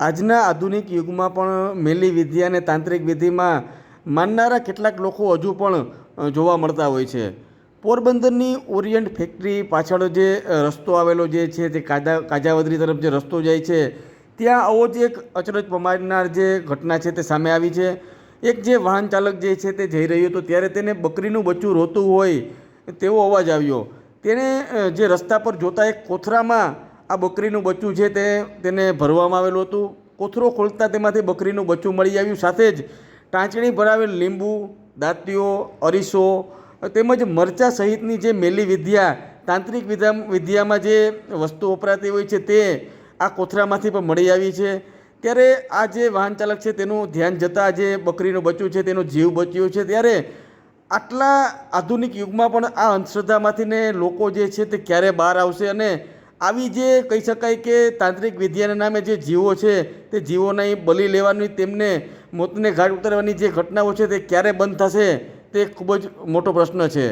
આજના આધુનિક યુગમાં પણ મેલી વિધિ અને તાંત્રિક વિધિમાં માનનારા કેટલાક લોકો હજુ પણ જોવા મળતા હોય છે. પોરબંદરની ઓરિયન્ટ ફેક્ટરી પાછળ જે રસ્તો આવેલો જે છે તે કાજા કાજાવદરી તરફ જે રસ્તો જાય છે, ત્યાં આવો જ એક અચરજ પમાડનાર જે ઘટના છે તે સામે આવી છે. એક જે વાહન ચાલક જે છે તે જઈ રહ્યો હતો, ત્યારે તેને બકરીનું બચ્ચું રોતું હોય તેવો અવાજ આવ્યો. તેણે જે રસ્તા પર જોતા એક કોથરામાં આ બકરીનું બચ્ચું છે તે, તેને ભરવામાં આવેલું હતું. કોથરો ખોલતા તેમાંથી બકરીનું બચ્ચું મળી આવ્યું. સાથે જ ટાંચણી ભરાવેલ લીંબુ, દાંતીઓ, અરીસો તેમજ મરચા સહિતની જે મેલી વિદ્યા, તાંત્રિક વિદ્યા વિદ્યામાં જે વસ્તુ વપરાતી હોય છે તે આ કોથરામાંથી પણ મળી આવી છે. ત્યારે આ જે વાહન ચાલક છે તેનું ધ્યાન જતાં જે બકરીનું બચ્ચું છે તેનો જીવ બચ્યો છે. ત્યારે આટલા આધુનિક યુગમાં પણ આ અંધશ્રદ્ધામાંથી ને લોકો જે છે તે ક્યારે બહાર આવશે અને આવી જે કહી શકાય કે તાંત્રિક વિદ્યાના નામે જે જીવો છે, તે જીવોને બલી લેવાની, તેમને મોતને ઘાટ ઉતારવાની જે ઘટનાઓ છે, તે ક્યારે બંધ થશે, તે ખૂબ જ મોટો પ્રશ્ન છે.